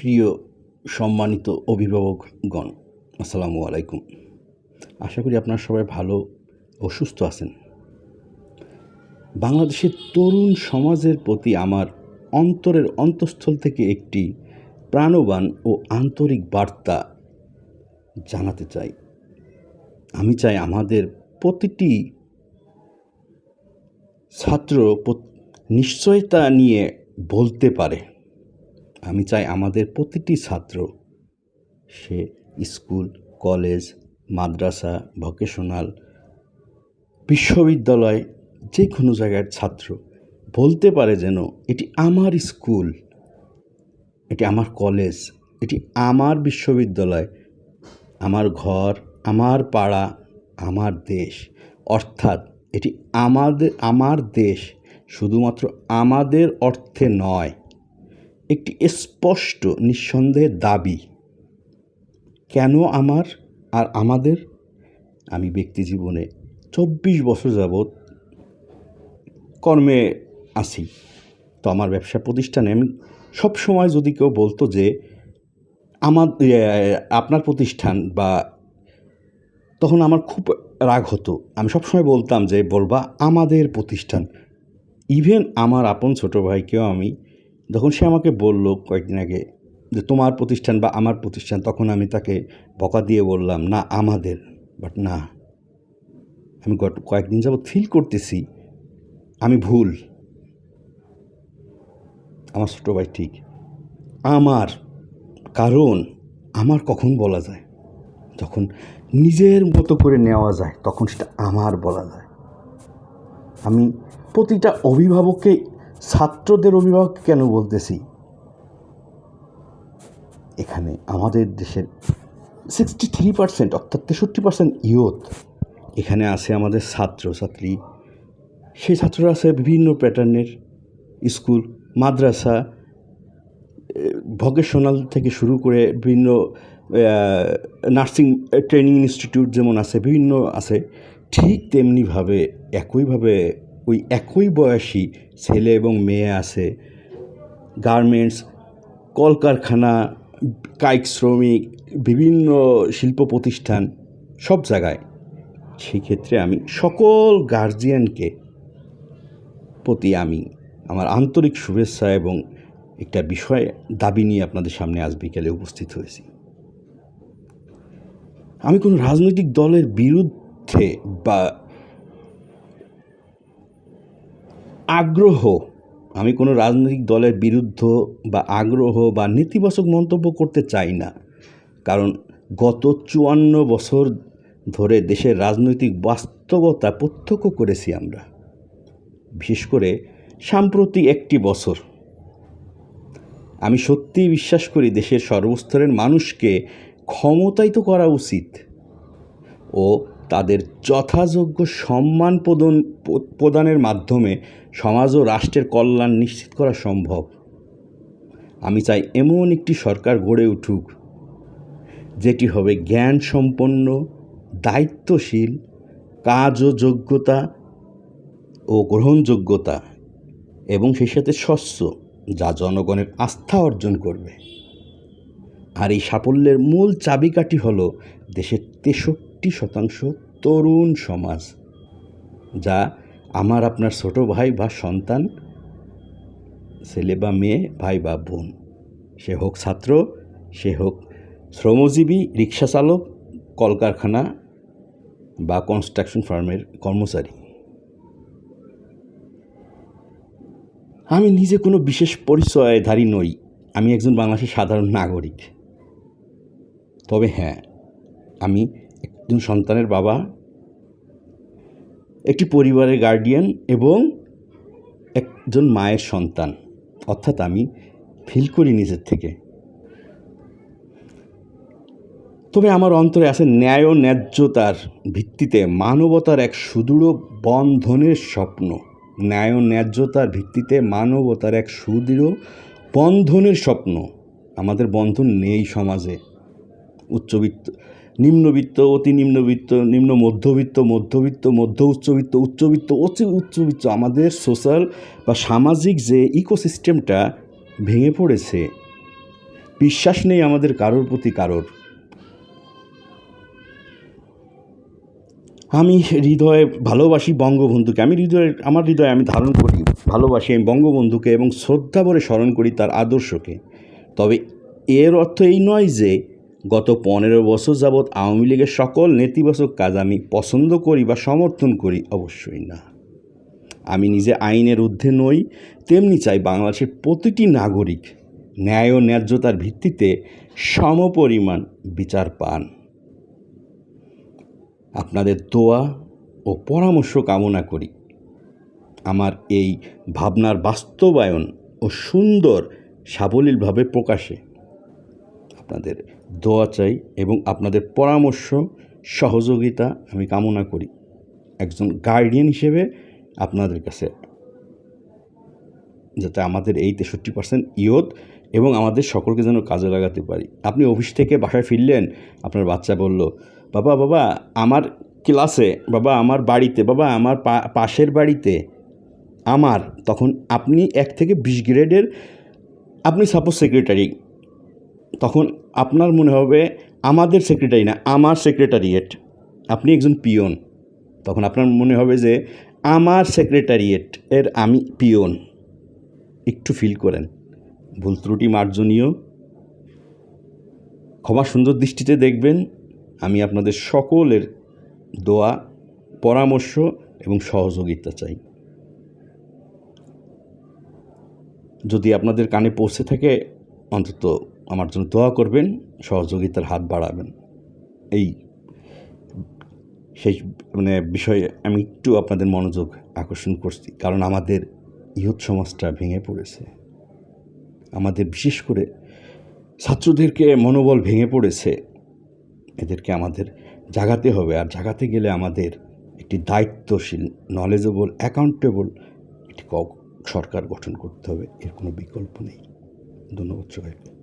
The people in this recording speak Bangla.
প্রিয় সম্মানিত অভিভাবকগণ, আসসালামু আলাইকুম। আশা করি আপনারা সবাই ভালো ও সুস্থ আছেন। বাংলাদেশের তরুণ সমাজের প্রতি আমার অন্তরের অন্তঃস্থল থেকে একটি প্রাণবান ও আন্তরিক বার্তা জানাতে চাই। আমি চাই আমাদের প্রতিটি ছাত্র নিশ্চয়তা নিয়ে বলতে পারে। আমি চাই আমাদের প্রতিটি ছাত্র, সে স্কুল, কলেজ, মাদ্রাসা, ভোকেশনাল, বিশ্ববিদ্যালয় যে কোনো জায়গার ছাত্র বলতে পারে যেন এটি আমার স্কুল, এটি আমার কলেজ, এটি আমার বিশ্ববিদ্যালয়, আমার ঘর, আমার পাড়া, আমার দেশ। অর্থাৎ এটি আমাদের, আমার দেশ, শুধুমাত্র আমাদের অর্থে নয়। একটি স্পষ্ট নিঃসন্দেহের দাবি, কেন আমার আর আমাদের? আমি ব্যক্তি জীবনে চব্বিশ বছর যাবৎ কর্মে আছি। তো আমার ব্যবসা প্রতিষ্ঠানে আমি সব সময় যদি কেউ বলতো যে, আমার আপনার প্রতিষ্ঠান বা তখন আমার খুব রাগ হতো। আমি সবসময় বলতাম যে, বলবা আমাদের প্রতিষ্ঠান। ইভেন আমার আপন ছোট ভাইকেও আমি যখন সে আমাকে বলল কয়েকদিন আগে যে তোমার প্রতিষ্ঠান বা আমার প্রতিষ্ঠান, তখন আমি তাকে বকা দিয়ে বললাম, না, আমাদের। বাট না, আমি গত কয়েকদিন যাবৎ ফিল করতেছি, আমি ভুল। আমার ছোট ভাই ঠিক। আমার কারণ আমার কখন বলা যায়? যখন নিজের মতো করে নেওয়া যায়, তখন সেটা আমার বলা যায়। আমি প্রতিটা অভিভাবককে ছাত্রদের অভিভাবক কেন বলতেছি? এখানে আমাদের দেশের সিক্সটি থ্রি পার্সেন্ট অর্থাৎ তেষট্টি পার্সেন্ট ইয়ুথ এখানে আছে আমাদের ছাত্র ছাত্রী সেই ছাত্ররা আছে বিভিন্ন প্যাটার্নের স্কুল, মাদ্রাসা ভকেশনাল থেকে শুরু করে বিভিন্ন নার্সিং ট্রেনিং ইনস্টিটিউট যেমন আছে, বিভিন্ন আছে, ঠিক তেমনিভাবে, একইভাবে ওই একই বয়সী ছেলে এবং মেয়ে আছে। গার্মেন্টস, কলকারখানা, কায়িক শ্রমিক, বিভিন্ন শিল্প প্রতিষ্ঠান, সব জায়গায়। সেই ক্ষেত্রে আমি সকল গার্জিয়ানকে প্রতি আমি আমার আন্তরিক শুভেচ্ছা এবং একটা বিষয় দাবি নিয়ে আপনাদের সামনে আজ বিকেলে উপস্থিত হয়েছি। আমি কোনো রাজনৈতিক দলের বিরুদ্ধে বা আগ্রহ, আমি কোনো রাজনৈতিক দলের বিরুদ্ধ বা আগ্রহ বা নেতিবাচক মন্তব্য করতে চাই না। কারণ গত চুয়ান্ন বছর ধরে দেশের রাজনৈতিক বাস্তবতা প্রত্যক্ষ করেছি আমরা। বিশেষ করে সাম্প্রতিক একটি বছর। আমি সত্যিই বিশ্বাস করি দেশের সর্বস্তরের মানুষকে ক্ষমতায়িত করা উচিত। ও তাদের যথাযোগ্য সম্মান প্রদান প্রদানের মাধ্যমে সমাজ ও রাষ্ট্রের কল্যাণ নিশ্চিত করা সম্ভব। আমি চাই এমন একটি সরকার গড়ে উঠুক, যেটি হবে জ্ঞান সম্পন্ন দায়িত্বশীল, কাজ ও যোগ্যতা ও গ্রহণযোগ্যতা এবং সেই সাথে স্বচ্ছ, যা জনগণের আস্থা অর্জন করবে। আর এই সাফল্যের মূল চাবিকাঠি হলো দেশের তেষট্টি শতাংশ তরুণ সমাজ, যা আমার আপনার ছোট ভাই বা সন্তান, ছেলে বা মেয়ে, ভাই বা বোন। সে হোক ছাত্র, সে হোক শ্রমজীবী, রিক্সা চালক, কলকারখানা বা কনস্ট্রাকশন ফার্মের কর্মচারী। আমি নিজে কোনো বিশেষ পরিচয়ধারী নই। আমি একজন বাংলাদেশের সাধারণ নাগরিক। তবে হ্যাঁ আমি একজন সন্তানের বাবা, একটি পরিবারের গার্ডিয়ান এবং একজন মায়ের সন্তান। অর্থাৎ আমি ফিল করি নিজের থেকে। তবে আমার অন্তরে আছে ন্যায় ন্যায্যতার ভিত্তিতে মানবতার এক সুদৃঢ় বন্ধনের স্বপ্ন। ন্যায় ন্যায্যতার ভিত্তিতে মানবতার এক সুদৃঢ় বন্ধনের স্বপ্ন। আমাদের বন্ধন নেই সমাজে। উচ্চবিত্ত নিম্নবিত্ত, অতি নিম্নবিত্ত, নিম্ন মধ্যবিত্ত মধ্যবিত্ত, মধ্য উচ্চবিত্ত উচ্চবিত্ত, অতি উচ্চবিত্ত, আমাদের সোশ্যাল বা সামাজিক যে ইকোসিস্টেমটা ভেঙে পড়েছে, বিশ্বাস নেই আমাদের কারোর প্রতি কারোর। আমি হৃদয়ে ভালোবাসি বঙ্গবন্ধুকে। আমি হৃদয়ে, আমার হৃদয়ে আমি ধারণ করি, ভালোবাসি আমি বঙ্গবন্ধুকে এবং শ্রদ্ধা ভরে স্মরণ করি তার আদর্শকে। তবে এর অর্থ এই নয় যে গত পনেরো বছর যাবৎ আওয়ামী লীগের সকল নেতিবাচক কাজ আমি পছন্দ করি বা সমর্থন করি অবশ্যই না। আমি নিজে আইনের ঊর্ধ্বে নই, তেমনি চাই বাংলাদেশের প্রতিটি নাগরিক ন্যায় ও ন্যায্যতার ভিত্তিতে সমপরিমাণ বিচার পান। আপনাদের দোয়া ও পরামর্শ কামনা করি। আমার এই ভাবনার বাস্তবায়ন ও সুন্দর সাবলীলভাবে প্রকাশে। আপনাদের দোয়া চাই এবং আপনাদের পরামর্শ, সহযোগিতা আমি কামনা করি। একজন গার্ডিয়ান হিসেবে আপনাদের কাছে। যাতে আমাদের এই তেষট্টি পার্সেন্ট ইয়ত এবং আমাদের সকলকে যেন কাজে লাগাতে পারি। আপনি অফিস থেকে বাসায় ফিরলেন, আপনার বাচ্চা বলল, বাবা বাবা, আমার ক্লাসে বাবা, আমার বাড়িতে, বাবা, আমার পাশের বাড়িতে, আমার। তখন আপনি এক থেকে বিশ গ্রেডের আপনি সাপোজ সেক্রেটারি তখন আপনার মনে হবে আমাদের সেক্রেটারি না, আমার সেক্রেটারিয়েট আপনি একজন পিয়ন। তখন আপনার মনে হবে যে আমার সেক্রেটারিয়েট এর আমি পিয়ন। একটু ফিল করেন। ভুল ত্রুটি মার্জনীয়। ক্ষমা সুন্দর দৃষ্টিতে দেখবেন। আমি আপনাদের সকলের দোয়া, পরামর্শ এবং সহযোগিতা চাই। যদি আপনাদের কানে পৌঁছে থাকে, অন্তত আমার জন্য দোয়া করবেন, সহযোগিতার হাত বাড়াবেন। এই সেই মানে বিষয়ে আমি একটু আপনাদের মনোযোগ আকর্ষণ করছি, কারণ আমাদের ইহুদ সমাজটা ভেঙে পড়েছে। আমাদের বিশেষ করে ছাত্রদেরকে মনোবল ভেঙে পড়েছে, এদেরকে আমাদের জাগাতে হবে। আর জাগাতে গেলে আমাদের একটি দায়িত্বশীল নলেজেবল অ্যাকাউন্টেবল একটি সরকার গঠন করতে হবে, এর কোনো বিকল্প নেই। ধন্যবাদ সবাইকে।